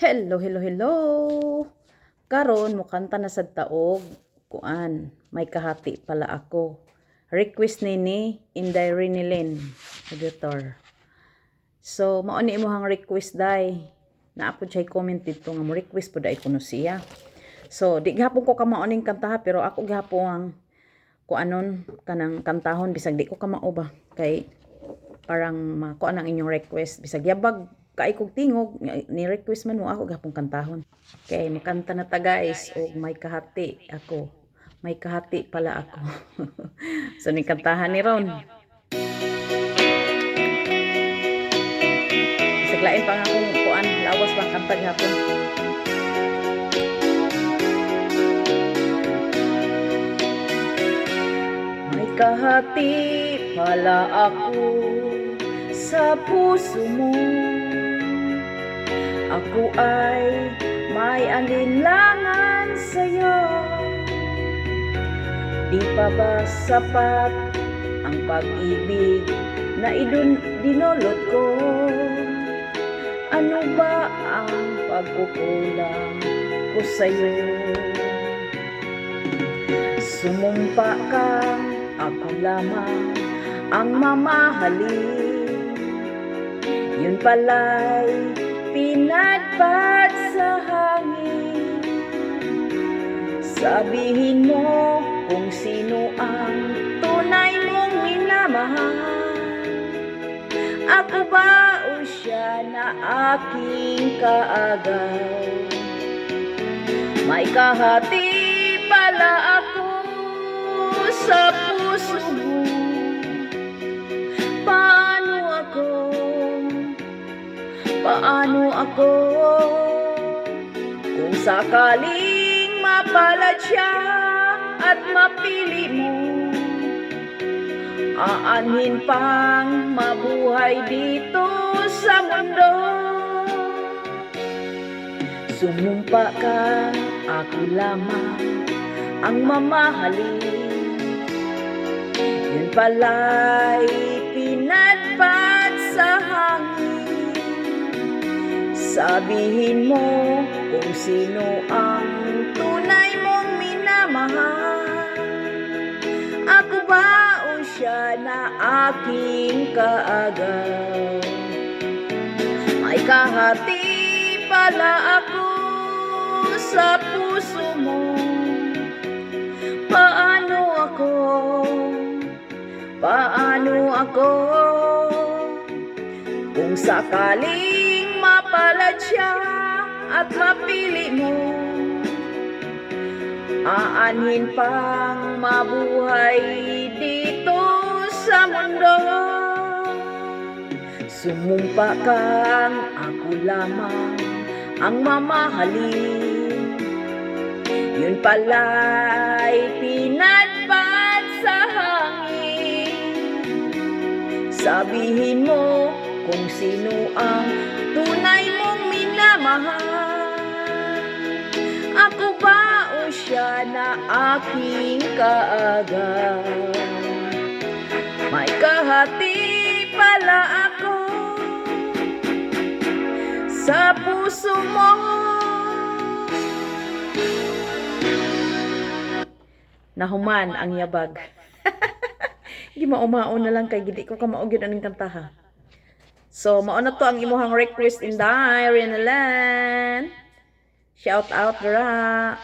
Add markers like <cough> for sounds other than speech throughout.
Hello, hello, hello. Karon mo kanta na sad taog kuan. May kahati pala ako. Request nini Inday Rinilin, editor. So mao ni imong request dai. Na ako chay comment dito nga mo request pud dai kuno siya. So di gihapon ko ka mao ning kanta ha, pero ako gihapon ang kuanon kanang kantahon bisag di ko ka mao ba kay parang makuha ang inyong request bisag yabag kaay kog tingog ni request man mo ako gapong kantahon. Kay makanta na ta guys og may kahati ako. May kahati pala ako. <laughs> So ni kantahan ni Ron. Bisag lain pa nga akong kuan lawas pa kanta gihapon. May kahati pala ako sa puso mo Ako ay may alinlangan sa'yo Di pa ba sapat ang pag-ibig na idun dinulot ko? Ano ba ang pagkukulang ko sa'yo? Sumumpa kang ako lamang ang mamahalin Yun pala'y pinagpat sa hangin. Sabihin mo kung sino ang tunay mong minamahal. Ako ba o siya na aking kaagaw? May kahati pala ako sa puso mo Paano ako? Kung sakaling mapalad siya at mapili mo Aanhin pang mabuhay dito sa mundo. Sumumpa kang ako lamang ang mamahalin. Yun pala'y pinagpat sa hangin Sabihin mo kung sino ang tunay mong minamahal Ako ba o siya na aking kaagaw May kahati pala ako sa puso mo Paano ako? Paano ako? Kung mapalad siya at mapili mo. Aanhin pang mabuhay dito sa mundo. Sumumpa kang ako lamang ang mamahalin. Yun pala'y pinagpat sa hangin. Sabihin mo kung sino ang tunay na aking kaagaw May kahati pala ako Sa puso mo nahuman ang yabag. <laughs> Di maumaon na lang kay gidi ko ka maugid aning kantaha. So, mao na to ang imuhang request in diary na land. Shout out dara.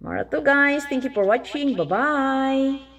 Mara to guys. Thank you for watching. Bye-bye.